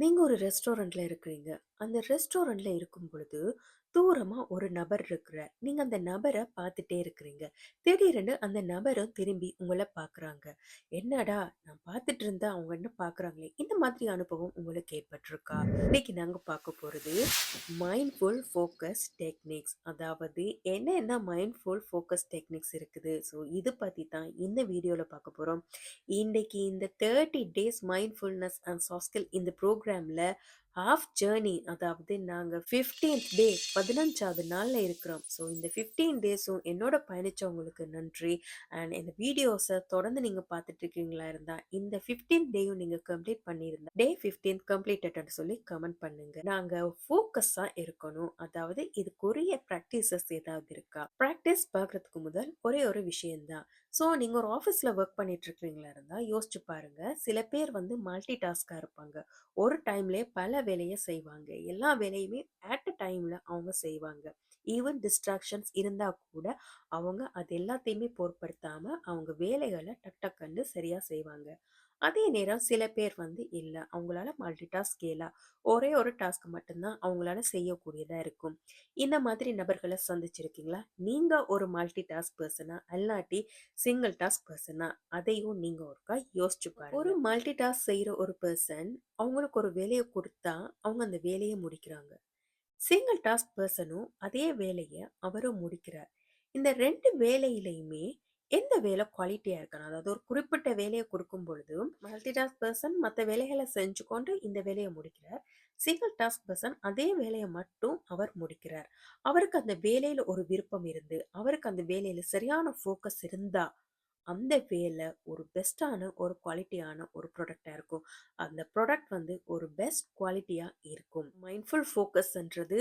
நீங்கள் ஒரு ரெஸ்டாரண்ட்டில் இருக்கிறீங்க. அந்த ரெஸ்டாரண்ட்டில் இருக்கும் பொழுது, தூரமா ஒரு நபர் இருக்கிறார். நீங்க அந்த நபரை பார்த்துட்டே இருக்கிறீங்க. திடீரென்று அந்த நபரும் திரும்பி உங்களை பார்க்குறாங்க. "என்னடா நான் பார்த்துட்டு இருந்தா அவங்க என்ன பார்க்குறாங்களே!" இந்த மாதிரி அனுபவம் உங்களுக்கு ஏற்பட்டிருக்கா? இன்னைக்கு நாங்க பார்க்க போறது மைண்ட்ஃபுல் ஃபோக்கஸ் டெக்னிக்ஸ். அதாவது என்னென்ன மைண்ட்ஃபுல் ஃபோக்கஸ் டெக்னிக்ஸ் இருக்குது. ஸோ இது பத்தி தான் இந்த வீடியோல பார்க்க போறோம். இன்னைக்கு இந்த 30 days mindfulness and soft skill இந்த ப்ரோக்ராமில் ஹாஃப் ஜேர்னி அதாவது நாங்கள் ஃபிஃப்டீன்த் டே பதினஞ்சாவது நாளில் இருக்கிறோம். ஸோ இந்த 15 டேஸும் என்னோட பயணிச்சவங்களுக்கு நன்றி. அண்ட் இந்த வீடியோஸை தொடர்ந்து நீங்கள் பார்த்துட்டு இருக்கீங்களா இருந்தால் இந்த 15 டேயும் நீங்கள் கம்ப்ளீட் பண்ணியிருந்தா, டே ஃபிஃப்டீன் கம்ப்ளீட்டட்னு சொல்லி கமெண்ட் பண்ணுங்க. நாங்கள் ஃபோக்கஸாக இருக்கணும். அதாவது இதுக்குரிய ப்ராக்டிசஸ் ஏதாவது இருக்கா? ப்ராக்டிஸ் பார்க்கறதுக்கு முதல் ஒரே ஒரு விஷயம்தான் ஸோ நீங்கள் ஒரு ஆஃபீஸில் ஒர்க் பண்ணிட்டு இருக்கீங்களா இருந்தால் யோசிச்சு பாருங்கள் சில பேர் வந்து மல்டி டாஸ்காக இருப்பாங்க. ஒரு டைம்லேயே பல வேலையை செய்வாங்க. எல்லா வேலையுமே அட் அ டைம்ல அவங்க செய்வாங்க. ஈவன் டிஸ்ட்ராக்ஷன்ஸ் இருந்தா கூட அவங்க அது எல்லாத்தையுமே பொருட்படுத்தாம அவங்க வேலைகளை டக் டக்குன்னு சரியா செய்வாங்க. அதே நேரம் சில பேர் வந்து இல்லை அவங்களால மல்டி டாஸ்க் இயலா. ஒரே ஒரு டாஸ்க் மட்டும்தான் அவங்களால செய்யக்கூடியதாக இருக்கும். இந்த மாதிரி நபர்களை சந்திச்சிருக்கீங்களா? நீங்கள் ஒரு மல்டி டாஸ்க் பர்சனா அல்லாட்டி சிங்கிள் டாஸ்க் பர்சனா அதையும் நீங்கள் ஒருக்கா யோசிச்சு பாருங்க. ஒரு மல்டி டாஸ்க் செய்கிற ஒரு பர்சன் அவங்களுக்கு ஒரு வேலையை கொடுத்தா அவங்க அந்த வேலையை முடிக்கிறாங்க. சிங்கிள் டாஸ்க் பர்சனும் அதே வேலையை அவரும் முடிக்கிறார். இந்த ரெண்டு வேலையிலையுமே எந்த வேலை குவாலிட்டியாக இருக்கணும்? அதாவது ஒரு குறிப்பிட்ட வேலையை கொடுக்கும் பொழுது, மல்டி டாஸ்க் பர்சன் மற்ற வேலைகளை செஞ்சு கொண்டு இந்த வேலையை முடிக்கிறார். சிங்கிள் டாஸ்க் பர்சன் அதே வேலையை மட்டும் அவர் முடிக்கிறார். அவருக்கு அந்த வேலையில் ஒரு விருப்பம் இருந்து, அவருக்கு அந்த வேலையில் சரியான ஃபோக்கஸ் இருந்தால் அந்த வேலை ஒரு பெஸ்ட்டான ஒரு குவாலிட்டியான ஒரு ப்ராடக்டாக இருக்கும். அந்த ப்ராடக்ட் வந்து ஒரு பெஸ்ட் குவாலிட்டியாக இருக்கும். மைண்ட்ஃபுல் ஃபோக்கஸ்ன்றது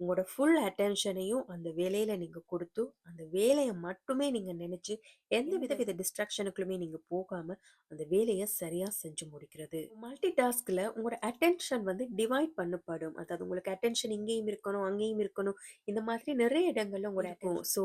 உங்களோட ஃபுல் அட்டென்ஷனையும் அந்த வேலையில நீங்க குடுத்து, அந்த வேலைய மட்டுமே நீங்க நெனச்சு, எந்த வித வித டிஸ்ட்ராக்ஷனுக்குமே நீங்க போகாம, அந்த வேலைய சரியா செஞ்சு முடிக்கிறது. மல்டி டாஸ்க்ல உங்களோட அட்டென்ஷன் வந்து டிவைட் பண்ணப்படும். அதாவது உங்களுக்கு அட்டென்ஷன் இங்கேயும் இருக்கணும், அங்கேயும் இருக்கணும். இந்த மாதிரி நெறைய இடங்கள்ல உங்களோட இருக்கும். ஸோ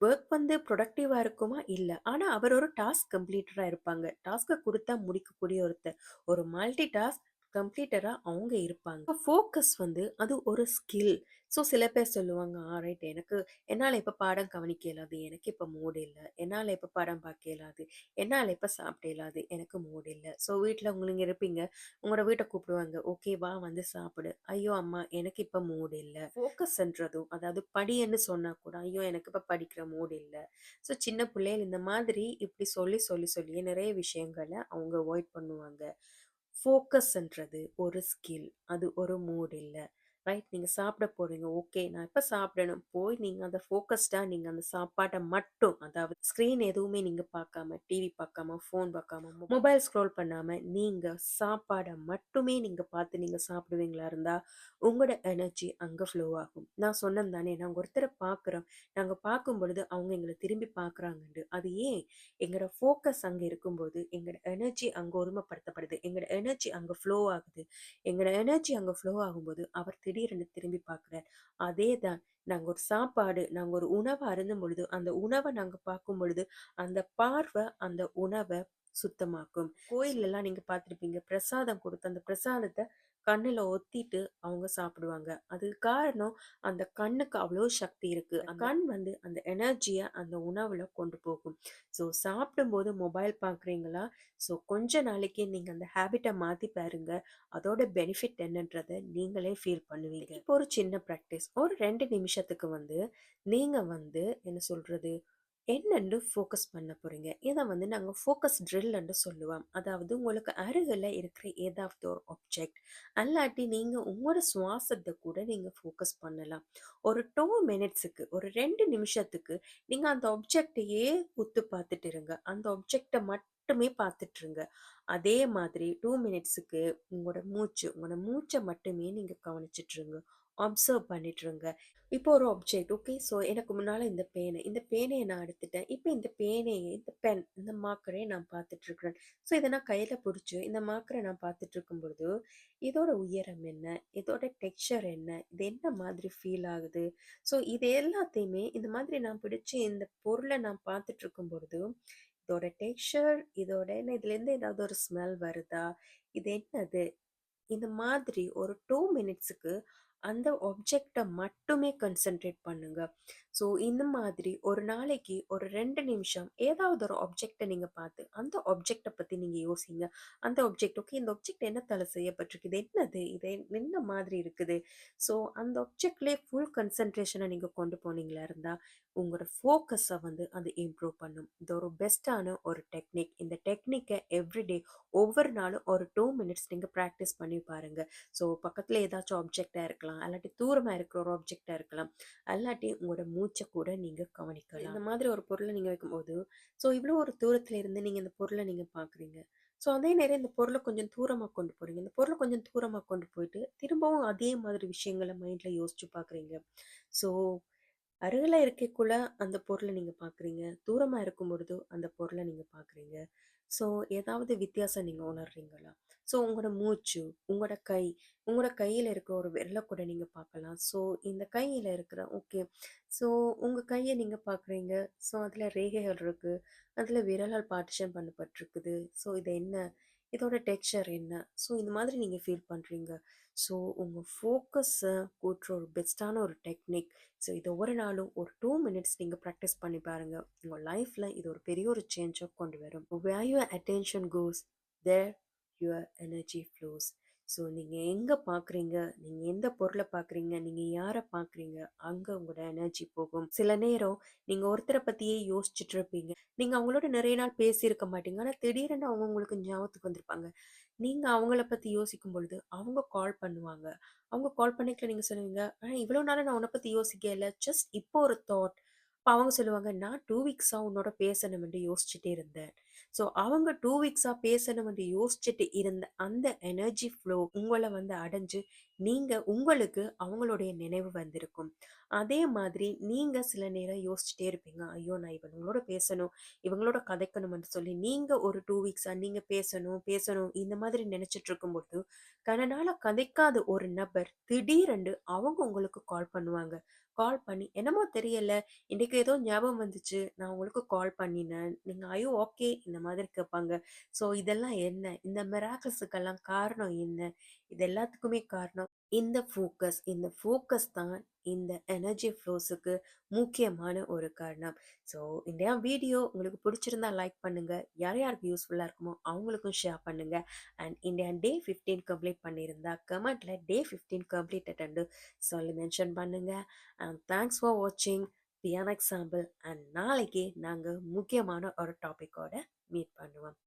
வொர்க் வந்து ப்ரொடக்டிவா இருக்குமா? இல்ல. ஆனா அவர் ஒரு டாஸ்க் கம்ப்ளீட்டரா இருப்பாங்க. டாஸ்க்க குடுத்தா முடிக்கக்கூடிய ஒருத்தர். ஒரு மல்டி டாஸ்க் கம்ப்ளீட்டராக அவங்க இருப்பாங்க. ஃபோக்கஸ் வந்து அது ஒரு ஸ்கில். ஸோ சில பேர் சொல்லுவாங்க, ஆரைட் ரைட் எனக்கு என்னால் இப்போ பாடம் கவனிக்க இயலாது. எனக்கு இப்போ மூடு இல்லை என்னால் இப்போ படம் பார்க்க இயலாது. என்னால் இப்போ சாப்பிட இயலாது. எனக்கு மூடு இல்லை ஸோ வீட்டில் உங்க இருப்பீங்க. உங்களோட வீட்டை கூப்பிடுவாங்க. "ஓகே வா வந்து சாப்பிடு." "ஐயோ அம்மா எனக்கு இப்போ மூடு இல்லை ஃபோக்கஸ்ன்றதும் அதாவது படின்னு சொன்னால் கூட, "ஐயோ எனக்கு இப்போ படிக்கிற மூடு இல்லை ஸோ சின்ன பிள்ளைகள் இந்த மாதிரி இப்படி சொல்லி சொல்லி சொல்லியே நிறைய விஷயங்கள அவங்க அவாய்ட் பண்ணுவாங்க. ஃபோக்கஸ்ன்றது ஒரு ஸ்கில். அது ஒரு மூட் இல்லை ரைட் நீங்க சாப்பிட போறீங்க. ஓகே நான் இப்போ சாப்பிடணும். போய் நீங்க அந்த ஃபோக்கஸ்டாக நீங்க அந்த சாப்பாட்டை மட்டும் அதாவது ஸ்க்ரீன் எதுவுமே நீங்க பார்க்காம, டிவி பார்க்காம, ஃபோன் பார்க்காம, மொபைல் ஸ்க்ரோல் பண்ணாம, நீங்க சாப்பாட மட்டுமே நீங்க பார்த்து நீங்க சாப்பிடுவீங்களா இருந்தா, உங்களோட எனர்ஜி அங்க ஃப்ளோ ஆகும். நான் சொன்னேன் தானே, நாங்கள் ஒருத்தரை பார்க்குறோம். நாங்க பார்க்கும்பொழுது அவங்க எங்களை திரும்பி பார்க்குறாங்கண்டு அது ஏன்? எங்களோட ஃபோக்கஸ் அங்க இருக்கும்போது, எங்களோட எனர்ஜி அங்க ஒருமைப்படுத்தப்படுது. எங்களோட எனர்ஜி அங்க ஃப்ளோ ஆகுது. எங்களோட எனர்ஜி அங்க ஃப்ளோ ஆகும்போது, அவர் திடீரென்று திரும்பி பார்க்கிறார். அதே தான் நாங்க ஒரு சாப்பாடு, நாங்க ஒரு உணவ அருந்தும் பொழுது, அந்த உணவ நாங்க பார்க்கும் பொழுது, அந்த பார்வை அந்த உணவ சுத்தமாக்கும். கோயில்லலாம் நீங்க பார்த்திருப்பீங்க. பிரசாதம் குடுத்து, அந்த பிரசாதத்த கண்ணுல ஒத்திட்டு அவங்க சாப்பிடுவாங்க. அதுக்கு காரணம் அந்த கண்ணுக்கு அவ்ளோ சக்தி இருக்கு. கண் வந்து அந்த எனர்ஜிய அந்த உணவுல கொண்டு போகும். ஸோ சாப்பிடும்போது மொபைல் பார்க்குறீங்களா? ஸோ கொஞ்ச நாளைக்கு நீங்க அந்த ஹேபிட்ட மாத்தி பாருங்க. அதோட பெனிஃபிட் என்னன்றத நீங்களே ஃபீல் பண்ணுவீங்க. இப்போ ஒரு சின்ன பிராக்டிஸ். ஒரு 2 நிமிஷத்துக்கு வந்து நீங்க வந்து என்ன சொல்றது? என்னென்று ஃபோக்கஸ் பண்ண போகிறீங்க இதை வந்து நாங்கள் ஃபோக்கஸ் ட்ரில்ன்னு சொல்லுவோம். அதாவது உங்களுக்கு அருகில் இருக்கிற ஏதாவது ஒரு ஆப்ஜெக்ட், அல்லாட்டி நீங்கள் உங்களோட சுவாசத்தை கூட நீங்கள் ஃபோக்கஸ் பண்ணலாம். ஒரு டூ மினிட்ஸுக்கு, ஒரு ரெண்டு நிமிஷத்துக்கு நீங்கள் அந்த ஆப்ஜெக்ட்டையே உத்து பார்த்துட்டு இருங்க. அந்த ஆப்ஜெக்டை மட்டுமே பார்த்துட்ருங்க அதே மாதிரி டூ மினிட்ஸுக்கு உங்களோட மூச்சு, உங்களோட மூச்சை மட்டுமே நீங்கள் கவனிச்சிட்ருங்க அப்சர்வ் பண்ணிட்டுருங்க இப்போ ஒரு ஆப்ஜெக்ட் ஓகே. ஸோ எனக்கு முன்னால் இந்த பேனை. இந்த பேனையை நான் எடுத்துட்டேன். இப்போ இந்த பேனையை இந்த பென், இந்த மார்க்கரையும் நான் பார்த்துட்ருக்குறேன் ஸோ இதை நான் கையில் பிடிச்சி இந்த மார்க்கரை நான் பார்த்துட்ருக்கும் பொழுது, இதோட உயரம் என்ன? இதோட டெக்ஸ்சர் என்ன? இது என்ன மாதிரி ஃபீல் ஆகுது? ஸோ இது எல்லாத்தையுமே இந்த மாதிரி நான் பிடிச்சி இந்த பொருளை நான் பார்த்துட்ருக்கும் பொழுது, இதோட டெக்ஸ்சர், இதோட என்ன இதுலேருந்து ஏதாவது ஒரு ஸ்மெல் வருதா? இது என்னது? இந்த மாதிரி ஒரு டூ மினிட்ஸுக்கு அந்த ஆப்ஜெக்டை மட்டுமே கன்சென்ட்ரேட் பண்ணுங்க. ஸோ இந்த மாதிரி ஒரு நாளைக்கு ஒரு ரெண்டு நிமிஷம் ஏதாவது ஒரு ஆப்ஜெக்டை நீங்கள் பார்த்து, அந்த ஆப்ஜெக்டை பற்றி நீங்கள் யோசிங்க. அந்த ஆப்ஜெக்ட் ஓகே இந்த ஆப்ஜெக்ட் என்னத்தால் செய்யப்பட்டிருக்குது என்னது? இது என்ன மாதிரி இருக்குது? ஸோ அந்த ஆப்ஜெக்ட்லேயே ஃபுல் கன்சன்ட்ரேஷனை நீங்கள் கொண்டு போனீங்களா இருந்தால் உங்களோட ஃபோக்கஸை வந்து அது இம்ப்ரூவ் பண்ணும். இது ஒரு பெஸ்ட்டான ஒரு டெக்னிக். இந்த டெக்னிக்கை எவ்ரிடே ஒவ்வொரு நாளும் ஒரு டூ மினிட்ஸ் நீங்கள் ப்ராக்டிஸ் பண்ணி பாருங்கள் ஸோ பக்கத்தில் ஏதாச்சும் ஆப்ஜெக்டாக இருக்கலாம். அல்லாட்டி தூரமாக இருக்கிற ஒரு ஆப்ஜெக்டாக இருக்கலாம். அல்லாட்டி உங்களோட மூச்சை கூட நீங்கள் கவனிக்கலாம். இந்த மாதிரி ஒரு பொருளை நீங்கள் வைக்கும்போது, ஸோ இவ்வளோ ஒரு தூரத்தில் இருந்து நீங்கள் இந்த பொருளை நீங்கள் பார்க்குறீங்க. ஸோ அதே நேரம் இந்த பொருளை கொஞ்சம் தூரமாக கொண்டு போகிறீங்க இந்த பொருளை கொஞ்சம் தூரமாக கொண்டு போயிட்டு, திரும்பவும் அதே மாதிரி விஷயங்கள மைண்டில் யோசிச்சு பார்க்குறீங்க. ஸோ அருகில் இருக்கக்குள்ள அந்த பொருளை நீங்கள் பார்க்குறீங்க. தூரமாக இருக்கும் பொழுது அந்த பொருளை நீங்கள் பார்க்குறீங்க. ஸோ ஏதாவது வித்தியாசம் நீங்கள் உணர்றீங்களா? ஸோ உங்களோட மூச்சு, உங்களோட கை, உங்களோட கையில் இருக்கிற ஒரு விரலை கூட நீங்கள் பார்க்கலாம். ஸோ இந்த கையில் இருக்கிற ஓகே. ஸோ உங்கள் கையை நீங்கள் பார்க்குறீங்க. ஸோ அதில் ரேகைகள் இருக்குது அதில் விரலால் பார்ட்டிஷன் பண்ணப்பட்டிருக்குது. ஸோ இது என்ன? இதோட டெக்ஸ்சர் என்ன? ஸோ இந்த மாதிரி நீங்கள் ஃபீல் பண்ணுறீங்க ஸோ உங்கள் ஃபோக்கஸை கூட்டுற ஒரு பெஸ்ட்டான ஒரு டெக்னிக். ஸோ இதை ஒவ்வொரு நாளும் ஒரு டூ மினிட்ஸ் நீங்கள் ப்ராக்டிஸ் பண்ணி பாருங்கள் உங்கள் லைஃப்பில் இது ஒரு பெரிய ஒரு சேஞ்சாக கொண்டு வரும். Where your attention goes, there your energy flows. So நீங்க எங்க பார்க்குறீங்க, நீங்க எந்த பொருளை பார்க்குறீங்க, நீங்க யாரை பார்க்குறீங்க, அங்க உங்களோட எனர்ஜி போகும். சில நேரம் நீங்கள் ஒருத்தரை பற்றியே யோசிச்சுட்டு இருப்பீங்க. நீங்க அவங்களோட நிறைய நாள் பேசியிருக்க மாட்டீங்க. ஆனால் திடீரென அவங்க உங்களுக்கு ஞாபகத்துக்கு வந்திருப்பாங்க. நீங்க அவங்கள பத்தி யோசிக்கும் பொழுது, அவங்க கால் பண்ணுவாங்க. அவங்க கால் பண்ணிக்கல நீங்க சொல்லுவீங்க, ஆனால் இவ்வளோ நாளா நான் உன்னை பற்றி யோசிக்கல ஜஸ்ட் இப்போ ஒரு தாட்." அப்போ அவங்க சொல்லுவாங்க, "நான் டூ வீக்ஸா உன்னோட பேசணும்ன்னு யோசிச்சுட்டே இருந்தேன்." ஸோ அவங்க டூ வீக்ஸாக பேசணும் என்று யோசிச்சுட்டு இருந்த அந்த எனர்ஜி ஃப்ளோ உங்களை வந்து அடைஞ்சு, நீங்கள் உங்களுக்கு அவங்களுடைய நினைவு வந்திருக்கும். அதே மாதிரி நீங்கள் சில நேரம் யோசிச்சுட்டே இருப்பீங்க. "ஐயோ! நான் இவங்களோட பேசணும், இவங்களோட கதைக்கணும்னு சொல்லி நீங்கள் ஒரு டூ வீக்ஸாக நீங்கள் பேசணும், பேசணும் இந்த மாதிரி நினச்சிட்டு இருக்கும்போது, கன நாளாக கதைக்காத ஒரு நபர் திடீரென்று அவங்க உங்களுக்கு கால் பண்ணுவாங்க. கால் பண்ணி, "என்னமோ தெரியல, இன்னைக்கு ஏதோ ஞாபகம் வந்துச்சு. நான் உங்களுக்கு கால் பண்ணினேன். நீங்க ஐயோ ஓகே?" இந்த மாதிரி கேட்பாங்க. ஸோ இதெல்லாம் என்ன? இந்த மிராக்கல்ஸுக்கெல்லாம் காரணம் என்ன? இது எல்லாத்துக்குமே காரணம் இந்த ஃபோக்கஸ். இந்த ஃபோக்கஸ் தான் இந்த எனர்ஜி ஃப்ளோஸுக்கு முக்கியமான ஒரு காரணம். ஸோ இந்த வீடியோ உங்களுக்கு பிடிச்சிருந்தா லைக் பண்ணுங்கள் யார் யாருக்கு யூஸ்ஃபுல்லாக இருக்குமோ அவங்களுக்கும் ஷேர் பண்ணுங்கள் அண்ட் இந்த டே 15 கம்ப்ளீட் பண்ணியிருந்தா கமெண்ட்டில் டே ஃபிஃப்டீன் கம்ப்ளீட் அட்டண்டு சொல்லி மென்ஷன் பண்ணுங்கள் அண்ட் தேங்க்ஸ் ஃபார் வாட்சிங் பியான் எக்ஸாம்பிள். அண்ட் நாளைக்கு நாங்கள் முக்கியமான ஒரு டாப்பிக்கோட மீட் பண்ணுவோம்.